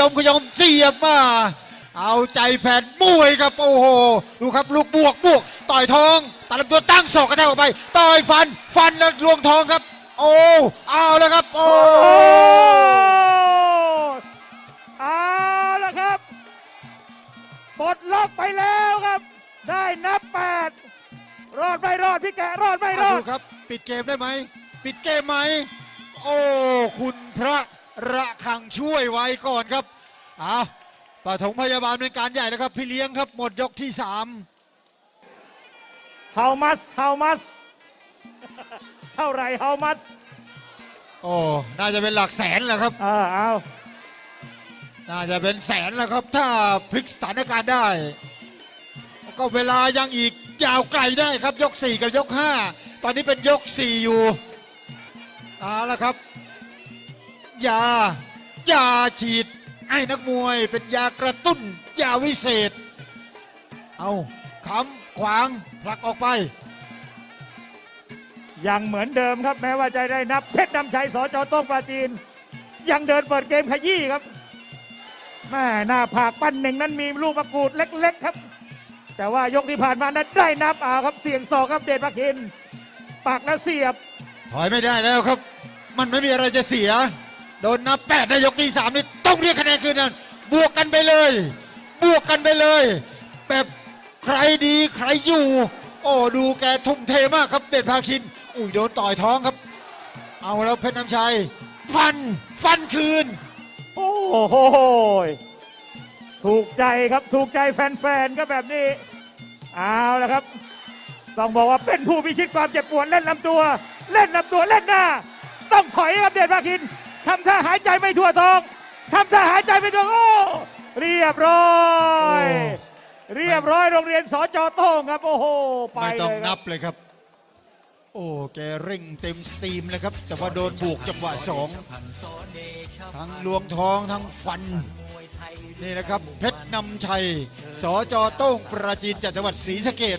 ยมขยมเสียบมา เอาใจแฟนมวยครับโอ้โหดูครับลูกบวกบวกต่อยทองตัดลำตัวตั้งศอกกระแทกออกไป ต่อยฟันฟันแล้วลวงทองครับ โอ้เอาแล้วครับ โอ้โอ้เอาละครับปลดล็อกไปแล้วครับ ได้นับแปดรอดไม่รอดพี่แกะรอดไม่รมาอดูดครับ ปิดเกมได้ไหมปิดเกมไหมโอ้คุณพระ ระคังช่วยไว้ก่อนครับเอาปฐมพยาบาลเป็นการใหญ่นะครับ พี่เลี้ยงครับหมดยกที่สามเฮามัสเฮามัสเท่าไหรเฮามัสโอ้น่าจะเป็นหลักแสนแหละครับ เออเอาน่าจะเป็นแสนแล้วครับ ถ้าพลิกสถานการณ์ได้ ก็เวลายังอีกยาวไกลได้ครับยก 4 กับยก 5 ตอนนี้เป็นยก 4 อยู่เอาละครับ ยายาฉีด ให้นักมวยเป็นยากระตุ้น ยาวิเศษ เอาค้ำขวางผลักออกไป ยังเหมือนเดิมครับแม้ว่าจะได้นับเพชรนำชัยสจโต้งปราจีน ยังเดินเปิดเกมขยี้ครับแม่หน้าผากปั้นหนึ่งนั้นมีลูกมะกรูดเล็ก ๆ ครับ แต่ว่ายกที่ผ่านมานั้นได้นับเอาครับเสียงศอกครับเดชพระคิน ปากแล้วเสียบ ถอยไม่ได้แล้วครับ มันไม่มีอะไรจะเสีย โดนนับแปดในยกที่สามนี่ต้องเรียกคะแนนคืนนั้นบวกกันไปเลย บวกกันไปเลย แบบใครดีใครอยู่ โอ้ดูแกทุ่มเทมากครับ เด็ดพาคิน อุ้ยโดนต่อยท้องครับ เอาแล้วเพชรน้ำชัย ฟันฟันคืน โอ้โหถูกใจครับถูกใจแฟนๆก็แบบนี้ เอาละครับ ต้องบอกว่าเป็นผู้พิชิตความเจ็บปวดเล่นลำตัว เล่นลำตัวเล่นหน้า ต้องถอยครับเดชพาคิน ทำท่าหายใจไม่ทั่วท้องทำท่าหายใจไม่ทั่วโอ้เรียบร้อยโอ้เรียบร้อยโรงเรียนสจโต้งครับ โอ้โหไปไม่เลต้องยคนัรับ บเลยครับ โอ้แกเร่งเต็มสตรีมเลยครับ แต่ว่าโดนบุกจังหวะสองทั้งลวงท้องทั้งฟัน นี่นะครับ เพชรนำชัย สจโต้งปราจีนจากจังหวัดศรีสะเกด